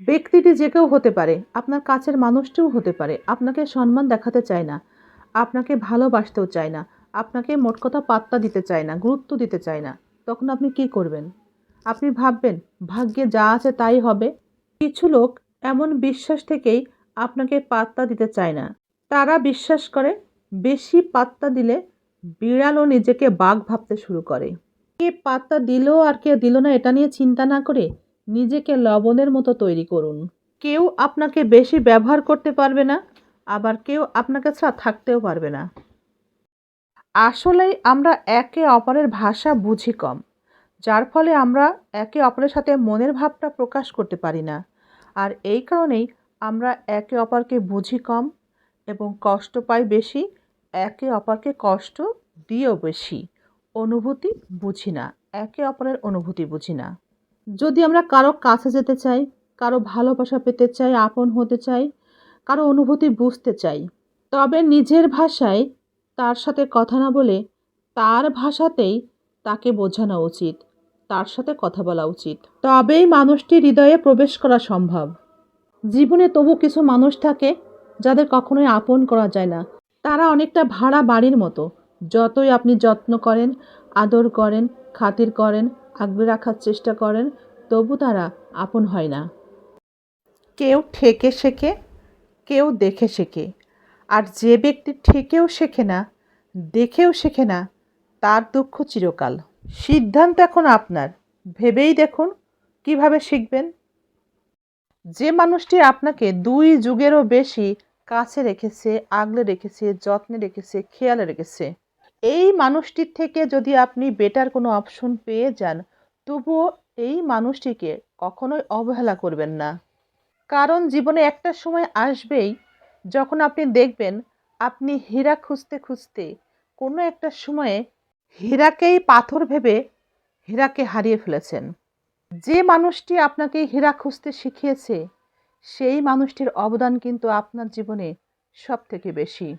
ব্যক্তিটি যে কেউ হতে পারে, আপনার কাছের মানুষটিও হতে পারে, আপনাকে সম্মান দেখাতে চায় না, আপনাকে ভালোবাসতেও চায় না, আপনাকে মোট কথা পাত্তা দিতে চায় না, গুরুত্ব দিতে চায় না, তখন আপনি কি করবেন? আপনি ভাববেন, ভাগ্যে যা আছে তাই হবে। কিছু লোক এমন বিশ্বাস থেকেই আপনাকে পাত্তা দিতে চায় না। তারা বিশ্বাস করে, বেশি পাত্তা দিলে বিড়ালও নিজেকে বাঘ ভাবতে শুরু করে। কে পাত্তা দিল আর কে দিল না, এটা নিয়ে চিন্তা না করে নিজেকে লবণের মতো তৈরি করুন। কেউ আপনাকে বেশি ব্যবহার করতে পারবে না, আবার কেউ আপনাকে ছাড়া থাকতেও পারবে না। আসলেই আমরা একে অপরের ভাষা বুঝি কম, যার ফলে আমরা একে অপরের সাথে মনের ভাবটা প্রকাশ করতে পারি না। আর এই কারণেই আমরা একে অপরকে বুঝি কম এবং কষ্ট পাই বেশি, একে অপরকে কষ্ট দিয়েও বেশি। অনুভূতি বুঝি না, একে অপরের অনুভূতি বুঝি না। যদি আমরা কারও কাছে যেতে চাই, কারও ভালোবাসা পেতে চাই, আপন হতে চাই, কারও অনুভূতি বুঝতে চাই, তবে নিজের ভাষায় তার সাথে কথা না বলে তার ভাষাতেই তাকে বোঝানো উচিত, তার সাথে কথা বলা উচিত। তবেই মানুষটি হৃদয়ে প্রবেশ করা সম্ভব। জীবনে তবু কিছু মানুষ থাকে যাদের কখনোই আপন করা যায় না। তারা অনেকটা ভাড়া বাড়ির মতো। যতই আপনি যত্ন করেন, আদর করেন, খাতির করেন আগলে রাখার চেষ্টা করেন, তবু তারা আপন হয় না। কেউ ঠেকে শেখে, কেউ দেখে শেখে। আর যে ব্যক্তি ঠেকেও শেখে না, দেখেও শেখে না, তার দুঃখ চিরকাল। সিদ্ধান্ত এখন আপনার। ভেবেই দেখুন কীভাবে শিখবেন। যে মানুষটি আপনাকে দুই যুগেরও বেশি কাছে রেখেছে, আগলে রেখেছে, যত্নে রেখেছে, খেয়ালে রেখেছে এই মানুষটির থেকে যদি আপনি বেটার কোনো অপশন পেয়ে যান, তবুও এই মানুষটিকে কখনোই অবহেলা করবেন না। কারণ জীবনে একটা সময় আসবেই যখন আপনি দেখবেন আপনি হীরা খুঁজতে খুঁজতে কোনো একটা সময়ে হীরাকেই পাথর ভেবে হীরাকে হারিয়ে ফেলেছেন। যে মানুষটি আপনাকে হীরা খুঁজতে শিখিয়েছে, সেই মানুষটির অবদান কিন্তু আপনার জীবনে সব থেকে বেশি।